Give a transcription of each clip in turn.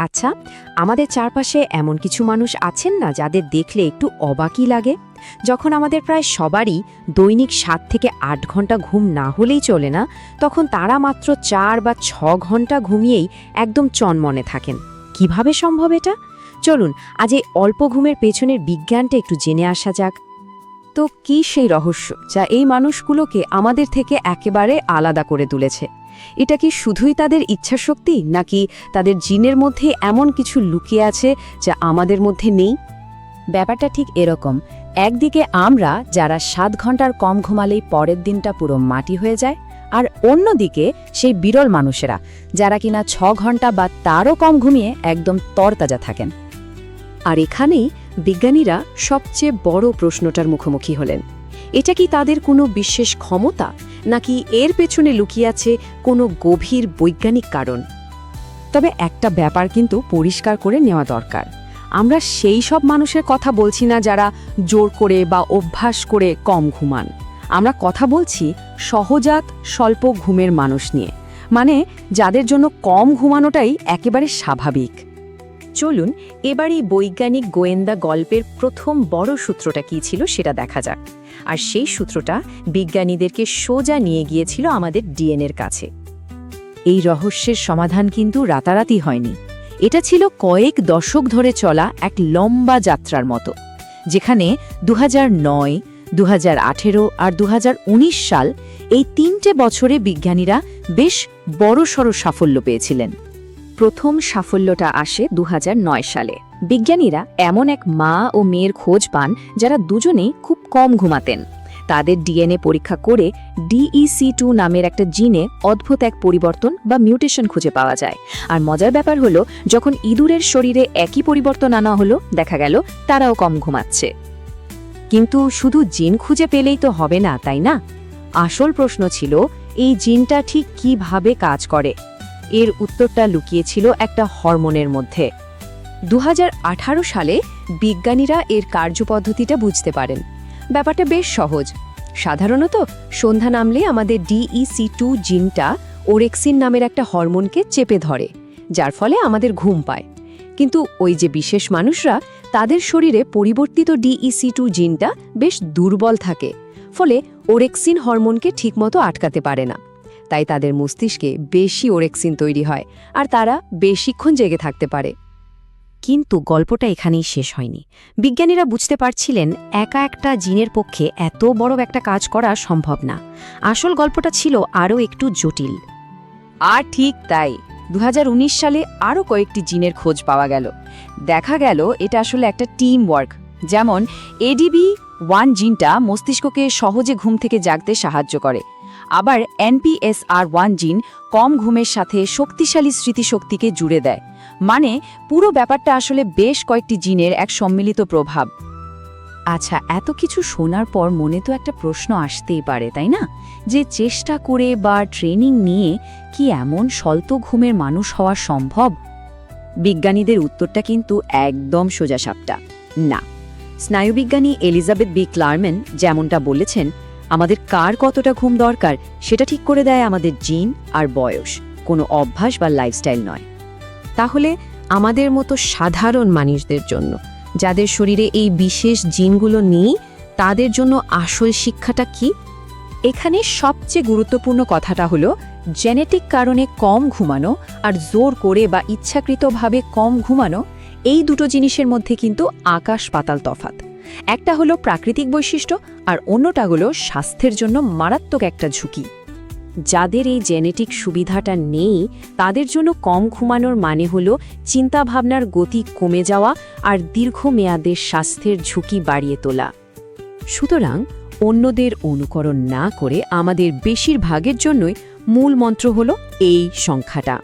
আচ্ছা আমাদের চারপাশে এমন কিছু মানুষ আছেন না যাদের দেখলে একটু অবাকই লাগে? যখন আমাদের প্রায় সবারই দৈনিক সাত থেকে আট ঘণ্টা ঘুম না হলেই চলে না, তখন তারা মাত্র চার বা ছ ঘণ্টা ঘুমিয়েই একদম চনমনে থাকেন। কীভাবে সম্ভব এটা? চলুন, আজ এই অল্প ঘুমের পেছনের বিজ্ঞানটা একটু জেনে আসা যাক। তো কি সেই রহস্য যা এই মানুষগুলোকে আমাদের থেকে একেবারে আলাদা করে তুলেছে? এটা কি শুধুই তাদের ইচ্ছাশক্তি নাকি তাদের জিনের মধ্যে এমন কিছু লুকিয়ে আছে যা আমাদের মধ্যে নেই? ব্যাপারটা ঠিক এরকম। একদিকে আমরা যারা সাত ঘণ্টার কম ঘুমালেই পরের দিনটা পুরো মাটি হয়ে যায় আর অন্যদিকে সেই বিরল মানুষেরা যারা কিনা ছ ঘণ্টা বা তারও কম ঘুমিয়ে একদম তরতাজা থাকেন। আর এখানেই বিজ্ঞানীরা সবচেয়ে বড় প্রশ্নটার মুখোমুখি হলেন। এটা কি তাদের কোনো বিশেষ ক্ষমতা, নাকি এর পেছনে লুকিয়ে আছে কোনো গভীর বৈজ্ঞানিক কারণ? তবে একটা ব্যাপার কিন্তু পরিষ্কার করে নেওয়া দরকার। আমরা সেই সব মানুষের কথা বলছি না যারা জোর করে বা অভ্যাস করে কম ঘুমান। আমরা কথা বলছি সহজাত স্বল্প ঘুমের মানুষ নিয়ে। মানে যাদের জন্য কম ঘুমানোটাই একেবারে স্বাভাবিক। চলুন এবার এই বৈজ্ঞানিক গোয়েন্দা গল্পের প্রথম বড় সূত্রটা কী ছিল সেটা দেখা যাক। আর সেই সূত্রটা বিজ্ঞানীদেরকে সোজা নিয়ে গিয়েছিল আমাদের ডিএনএর কাছে। এই রহস্যের সমাধান কিন্তু রাতারাতি হয়নি। এটা ছিল কয়েক দশক ধরে চলা এক লম্বা যাত্রার মতো, যেখানে দু নয় দু আর দু হাজার উনিশ সাল এই তিনটে বছরে বিজ্ঞানীরা বেশ বড়সড় সাফল্য পেয়েছিলেন। প্রথম সাফল্যটা আসে দু হাজার নয় সালে। বিজ্ঞানীরা এমন এক মা ও মেয়ের খোঁজ পান যারা দুজনেই খুব কম ঘুমাতেন। তাদের ডিএনএ পরীক্ষা করে ডিইসি টু নামের একটা জিনে অদ্ভুত এক পরিবর্তন বা মিউটেশন খুঁজে পাওয়া যায়। আর মজার ব্যাপার হলো, যখন ইঁদুরের শরীরে একই পরিবর্তন আনা হলো, দেখা গেল তারাও কম ঘুমাচ্ছে। কিন্তু শুধু জিন খুঁজে পেলেই তো হবে না, তাই না? আসল প্রশ্ন ছিল, এই জিনটা ঠিক কীভাবে কাজ করে? এর উত্তরটা লুকিয়েছিল একটা হরমোনের মধ্যে। দু হাজার আঠারো সালে বিজ্ঞানীরা এর কার্যপদ্ধতিটা বুঝতে পারেন। ব্যাপারটা বেশ সহজ। সাধারণত সন্ধ্যা নামলে আমাদের ডিইসি টু জিনটা ওরেক্সিন নামের একটা হরমোনকে চেপে ধরে, যার ফলে আমাদের ঘুম পায়। কিন্তু ওই যে বিশেষ মানুষরা, তাদের শরীরে পরিবর্তিত ডিইসি টু জিনটা বেশ দুর্বল থাকে, ফলে ওরেক্সিন হরমোনকে ঠিকমতো আটকাতে পারে না। তাই তাদের মস্তিষ্কে বেশি ওরেক্সিন তৈরি হয় আর তারা বেশিক্ষণ জেগে থাকতে পারে। কিন্তু গল্পটা এখানেই শেষ হয়নি। বিজ্ঞানীরা বুঝতে পারছিলেন একা একটা জিনের পক্ষে এত বড় একটা কাজ করা সম্ভব না। আসল গল্পটা ছিল আরও একটু জটিল। আর ঠিক তাই। দু হাজার উনিশ সালে আরও কয়েকটি জিনের খোঁজ পাওয়া গেল। দেখা গেল এটা আসলে একটা টিম ওয়ার্ক যেমন এডিবি ওয়ান জিনটা মস্তিষ্ককে সহজে ঘুম থেকে জাগতে সাহায্য করে। আবার এনপিএসআর ওয়ান জিন কম ঘুমের সাথে শক্তিশালী স্মৃতিশক্তিকে জুড়ে দেয়। মানে পুরো ব্যাপারটা আসলে বেশ কয়েকটি জিনের এক সম্মিলিত প্রভাব। আচ্ছা এত কিছু শোনার পর মনে তো একটা প্রশ্ন আসতেই পারে, তাই না? যে চেষ্টা করে বা ট্রেনিং নিয়ে কি এমন স্বল্প ঘুমের মানুষ হওয়া সম্ভব? বিজ্ঞানীদের উত্তরটা কিন্তু একদম সোজা সাপটা না। স্নায়ুবিজ্ঞানী এলিজাবেথ বি ক্লার্মেন যেমনটা বলেছেন আমাদের কার কতটা ঘুম দরকার সেটা ঠিক করে দেয় আমাদের জিন আর বয়স। কোনো অভ্যাস বা লাইফস্টাইল নয়। তাহলে আমাদের মতো সাধারণ মানুষদের জন্য, যাদের শরীরে এই বিশেষ জিনগুলো নেই, তাদের জন্য আসল শিক্ষাটা কি? এখানে সবচেয়ে গুরুত্বপূর্ণ কথাটা হলো জেনেটিক কারণে কম ঘুমানো আর জোর করে বা ইচ্ছাকৃতভাবে কম ঘুমানো, এই দুটো জিনিসের মধ্যে কিন্তু আকাশ পাতাল তফাত একটা হলো প্রাকৃতিক বৈশিষ্ট্য আর অন্যটা হলো স্বাস্থ্যের জন্য মারাত্মক একটা ঝুঁকি। যাদের এই জেনেটিক সুবিধাটা নেই, তাদের জন্য কম ঘুমানোর মানে হলো চিন্তাভাবনার গতি কমে যাওয়া আর দীর্ঘমেয়াদের স্বাস্থ্যের ঝুঁকি বাড়িয়ে তোলা। সুতরাং অন্যদের অনুকরণ না করে আমাদের বেশিরভাগের জন্যই মূল মন্ত্র হলো এই সংখ্যাটা,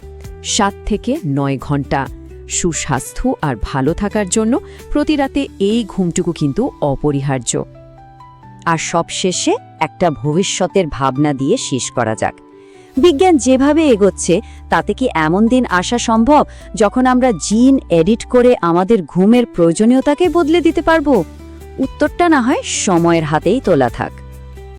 সাত থেকে নয় ঘণ্টা। সুস্বাস্থ্য আর ভালো থাকার জন্য প্রতি রাতে এই ঘুমটুকু কিন্তু অপরিহার্য। আর সবশেষে একটা ভবিষ্যতের ভাবনা দিয়ে শেষ করা যাক। বিজ্ঞান যেভাবে এগোচ্ছে, তাতে কি এমন দিন আসা সম্ভব যখন আমরা জিন এডিট করে আমাদের ঘুমের প্রয়োজনীয়তাকে বদলে দিতে পারব? উত্তরটা না হয় সময়ের হাতেই তোলা থাক।